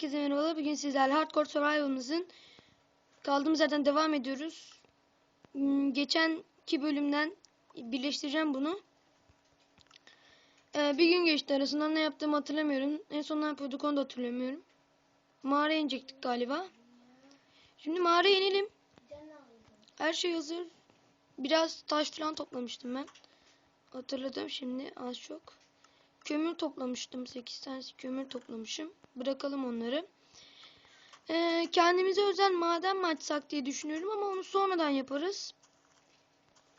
Herkese merhabalar. Bugün sizlerle Hardcore Survival'ımızın kaldığımız yerden devam ediyoruz. Hmm, Geçenki bölümden birleştireceğim bunu. Ee, bir gün geçti arasından ne yaptığımı hatırlamıyorum. En son ne yapıyorduk onu da hatırlamıyorum. Mağaraya inecektik galiba. Şimdi mağaraya inelim. Her şey hazır. Biraz taş falan toplamıştım ben. Hatırladım şimdi az çok. Kömür toplamıştım. 8 tanesi kömür toplamışım. Bırakalım onları. Ee, kendimize özel maden mi açsak diye düşünüyorum ama onu sonradan yaparız.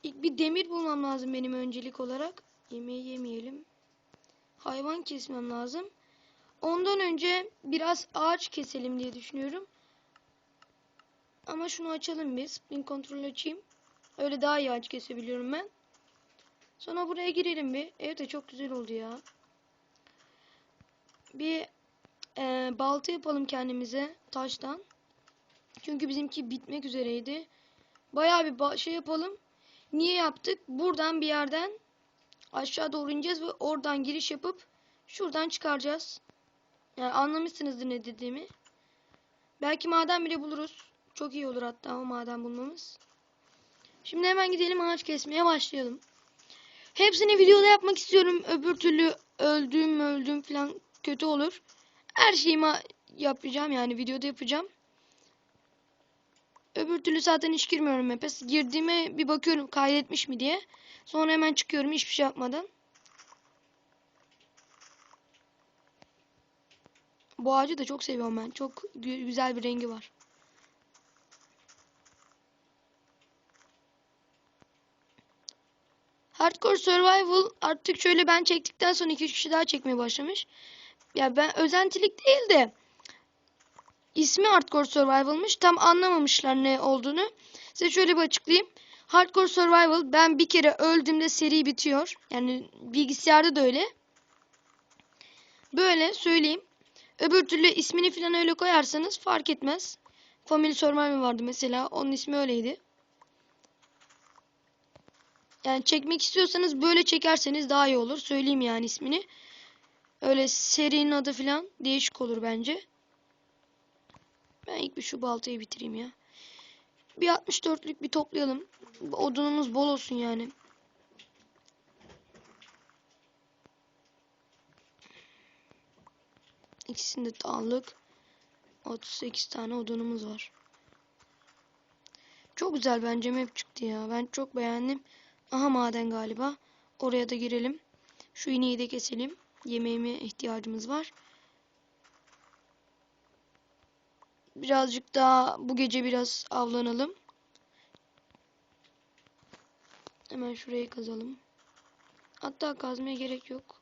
İlk bir demir bulmam lazım benim öncelik olarak. Yemeği yemeyelim. Hayvan kesmem lazım. Ondan önce biraz ağaç keselim diye düşünüyorum. Ama şunu açalım bir. Spring kontrol açayım. Öyle daha iyi ağaç kesebiliyorum ben. Sonra buraya girelim bir. Evet çok güzel oldu ya. Bir e, balta yapalım kendimize taştan. Çünkü bizimki bitmek üzereydi. Bayağı bir ba- şey yapalım. Niye yaptık? Buradan bir yerden aşağı doğru ineceğiz ve oradan giriş yapıp şuradan çıkaracağız. Yani anlamışsınızdır ne dediğimi. Belki maden bile buluruz. Çok iyi olur hatta o maden bulmamız. Şimdi hemen gidelim ağaç kesmeye başlayalım. Hepsini videoda yapmak istiyorum. Öbür türlü öldüm öldüm falan kötü olur. Her şeyimi yapacağım yani videoda yapacağım. Öbür türlü zaten hiç girmiyorum map'e. Girdiğime bir bakıyorum kaydetmiş mi diye. Sonra hemen çıkıyorum hiçbir şey yapmadan. Bu ağacı da çok seviyorum ben. Çok gü- güzel bir rengi var. Hardcore Survival artık şöyle ben çektikten sonra 2-3 kişi daha çekmeye başlamış. Ya ben özentilik değil de ismi Hardcore Survival'mış. Tam anlamamışlar ne olduğunu. Size şöyle bir açıklayayım. Hardcore Survival ben bir kere öldüğümde seri bitiyor. Yani bilgisayarda da öyle. Böyle söyleyeyim. Öbür türlü ismini falan öyle koyarsanız fark etmez. Family Survival vardı mesela. Onun ismi öyleydi. Yani çekmek istiyorsanız böyle çekerseniz daha iyi olur. Söyleyeyim yani ismini. Öyle serinin adı falan değişik olur bence. Ben ilk bir şu baltayı bitireyim ya. Bir 64'lük bir toplayalım. Odunumuz bol olsun yani. İkisinde dağlık. 38 tane odunumuz var. Çok güzel bence map çıktı ya. Ben çok beğendim. Aha maden galiba. Oraya da girelim. Şu ineği de keselim. Yemeğime ihtiyacımız var. Birazcık daha bu gece biraz avlanalım. Hemen şurayı kazalım. Hatta kazmaya gerek yok.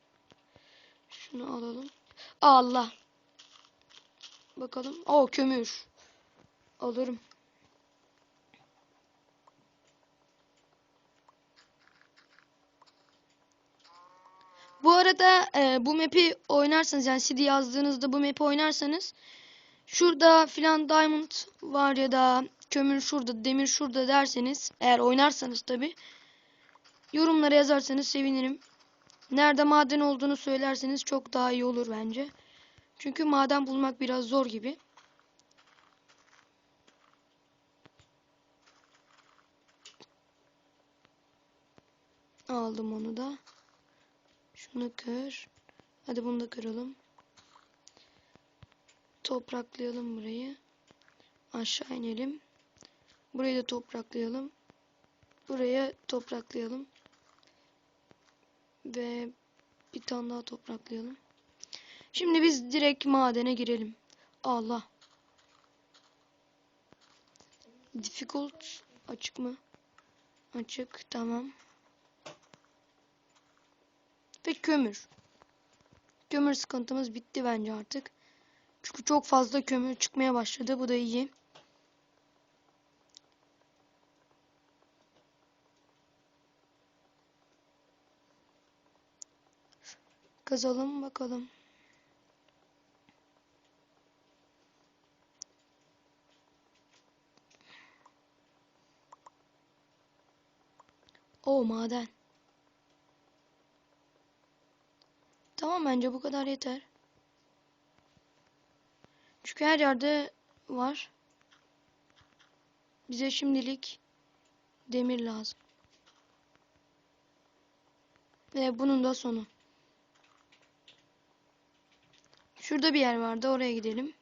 Şunu alalım. Allah. Bakalım. O kömür. Alırım. Bu arada e, bu map'i oynarsanız yani CD yazdığınızda bu map'i oynarsanız şurada filan diamond var ya da kömür şurada, demir şurada derseniz eğer oynarsanız tabi yorumlara yazarsanız sevinirim. Nerede maden olduğunu söylerseniz çok daha iyi olur bence. Çünkü maden bulmak biraz zor gibi. Aldım onu da. Şunu kır. Hadi bunu da kıralım. Topraklayalım burayı. Aşağı inelim. Burayı da topraklayalım. Buraya topraklayalım. Ve bir tane daha topraklayalım. Şimdi biz direkt madene girelim. Allah. Difficult açık mı? Açık tamam. Ve kömür. Kömür sıkıntımız bitti bence artık. Çünkü çok fazla kömür çıkmaya başladı. Bu da iyi. Kazalım bakalım. O maden. Tamam bence bu kadar yeter. Çünkü her yerde var. Bize şimdilik demir lazım. Ve bunun da sonu. Şurada bir yer vardı. Oraya gidelim.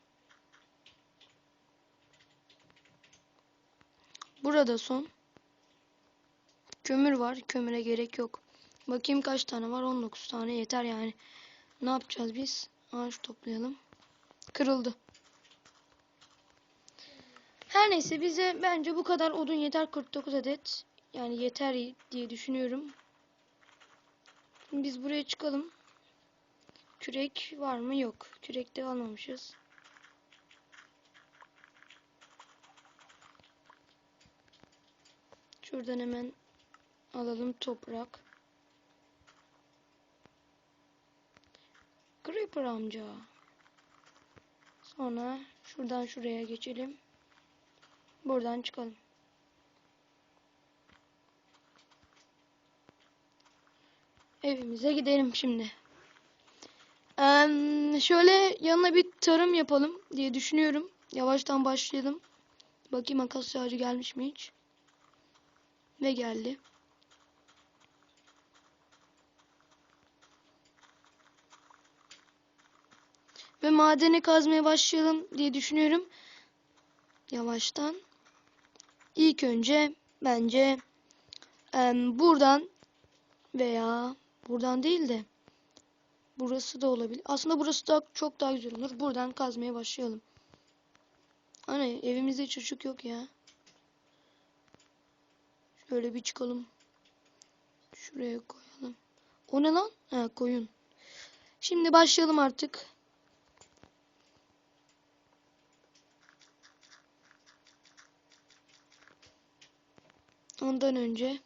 Burada son. Kömür var. Kömüre gerek yok. Bakayım kaç tane var. 19 tane yeter yani. Ne yapacağız biz? Ağaç toplayalım. Kırıldı. Her neyse bize bence bu kadar odun yeter 49 adet. Yani yeter diye düşünüyorum. Şimdi biz buraya çıkalım. Kürek var mı? Yok. Kürek de almamışız. Şuradan hemen alalım toprak. Creeper amca. Sonra şuradan şuraya geçelim. Buradan çıkalım. Evimize gidelim şimdi. Eee, şöyle yanına bir tarım yapalım diye düşünüyorum. Yavaştan başlayalım. Bakayım akasya ağacı gelmiş mi hiç? Ve geldi. Ve madeni kazmaya başlayalım diye düşünüyorum. Yavaştan. İlk önce bence em, buradan veya buradan değil de burası da olabilir. Aslında burası da çok daha güzel olur. Buradan kazmaya başlayalım. Hani evimizde çocuk yok ya. Şöyle bir çıkalım. Şuraya koyalım. O ne lan? Ha koyun. Şimdi başlayalım artık. Ondan önce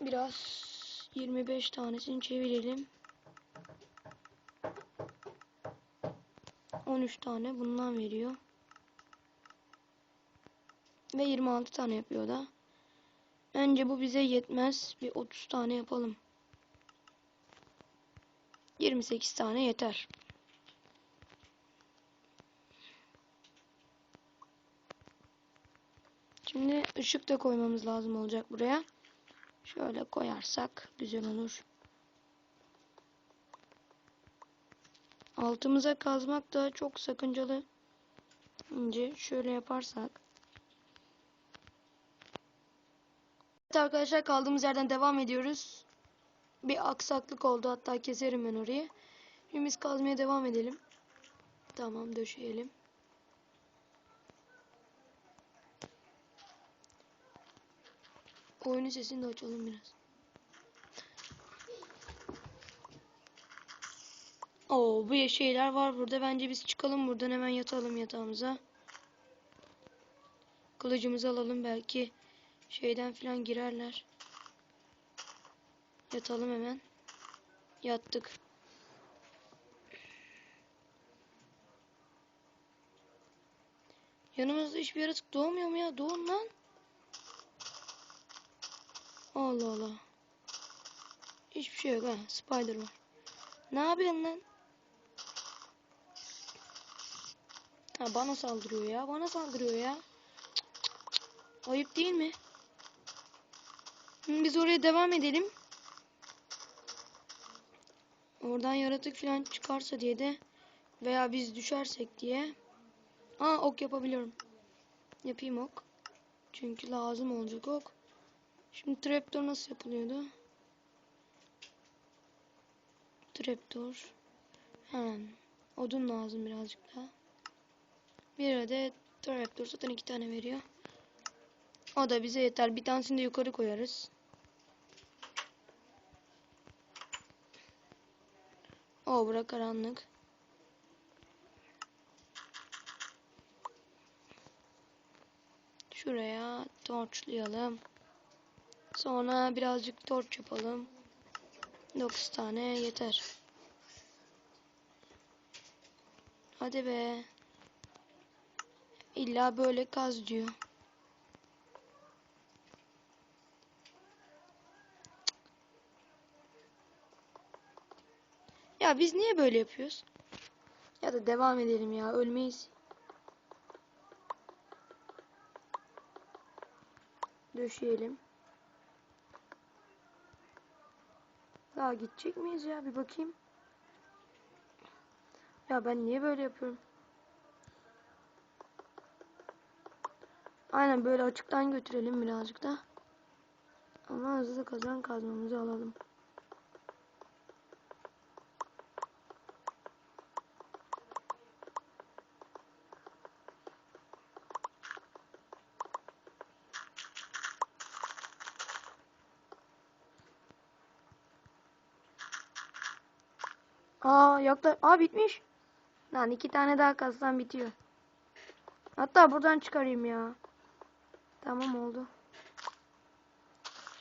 biraz 25 tanesini çevirelim. 13 tane bundan veriyor. Ve 26 tane yapıyor da. Bence bu bize yetmez. Bir 30 tane yapalım. 28 tane yeter. Şimdi ışık da koymamız lazım olacak buraya. Şöyle koyarsak güzel olur. Altımıza kazmak da çok sakıncalı. Önce şöyle yaparsak. Evet arkadaşlar kaldığımız yerden devam ediyoruz. Bir aksaklık oldu hatta keserim ben orayı. Şimdi biz kazmaya devam edelim. Tamam döşeyelim. Oyunun sesini de açalım biraz. Oo bu şeyler var burada. Bence biz çıkalım buradan hemen yatalım yatağımıza. Kılıcımızı alalım belki şeyden filan girerler. Yatalım hemen. Yattık. Yanımızda hiçbir yaratık doğmuyor mu ya? Doğun lan. Allah Allah. Hiçbir şey yok ha. Spider var. Ne yapıyorsun lan? Ha bana saldırıyor ya. Bana saldırıyor ya. Ayıp değil mi? Biz oraya devam edelim. Oradan yaratık falan çıkarsa diye de veya biz düşersek diye. Aa ok yapabiliyorum. Yapayım ok. Çünkü lazım olacak ok. Şimdi trapdoor nasıl yapılıyordu? Trapdoor. Hemen. Odun lazım birazcık daha. Bir adet trapdoor zaten iki tane veriyor. O da bize yeter. Bir tanesini de yukarı koyarız. O bura karanlık. Şuraya torçlayalım. Sonra birazcık torç yapalım. 9 tane yeter. Hadi be. İlla böyle kaz diyor. Ya biz niye böyle yapıyoruz? Ya da devam edelim ya. Ölmeyiz. Döşeyelim. Daha gidecek miyiz ya? Bir bakayım. Ya ben niye böyle yapıyorum? Aynen böyle açıktan götürelim birazcık da. Ama hızlı kazan kazmamızı alalım. Aa yakla. Aa bitmiş. Lan iki tane daha kazsam bitiyor. Hatta buradan çıkarayım ya. Tamam oldu.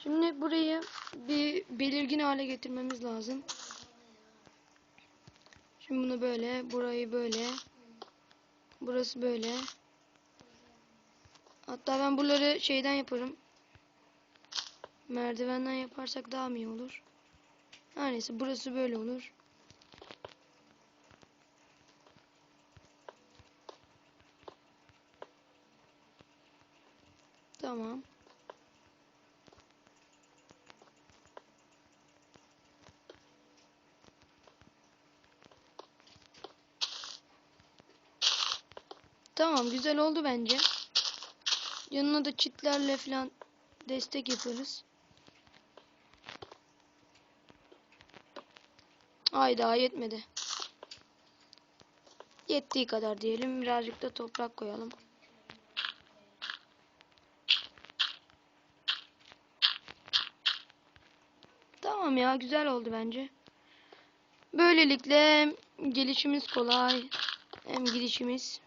Şimdi burayı bir belirgin hale getirmemiz lazım. Şimdi bunu böyle, burayı böyle. Burası böyle. Hatta ben buraları şeyden yaparım. Merdivenden yaparsak daha mı iyi olur? Her neyse burası böyle olur. Tamam. Tamam güzel oldu bence. Yanına da çitlerle falan destek yaparız. Ay daha yetmedi. Yettiği kadar diyelim. Birazcık da toprak koyalım. Tamam ya güzel oldu bence. Böylelikle gelişimiz kolay. Hem gidişimiz.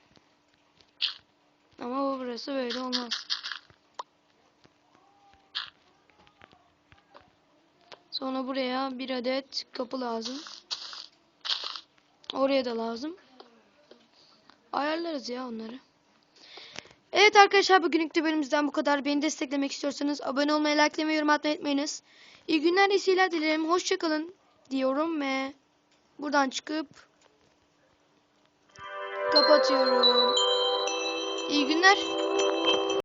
Ama bu burası böyle olmaz. Sonra buraya bir adet kapı lazım. Oraya da lazım. Ayarlarız ya onları. Evet arkadaşlar bugünlük de bölümümüzden bu kadar. Beni desteklemek istiyorsanız abone olmayı, likelamayı, yorum atmayı unutmayınız. İyi günler, iyi seyirler dilerim. Hoşçakalın diyorum ve buradan çıkıp kapatıyorum. İyi günler.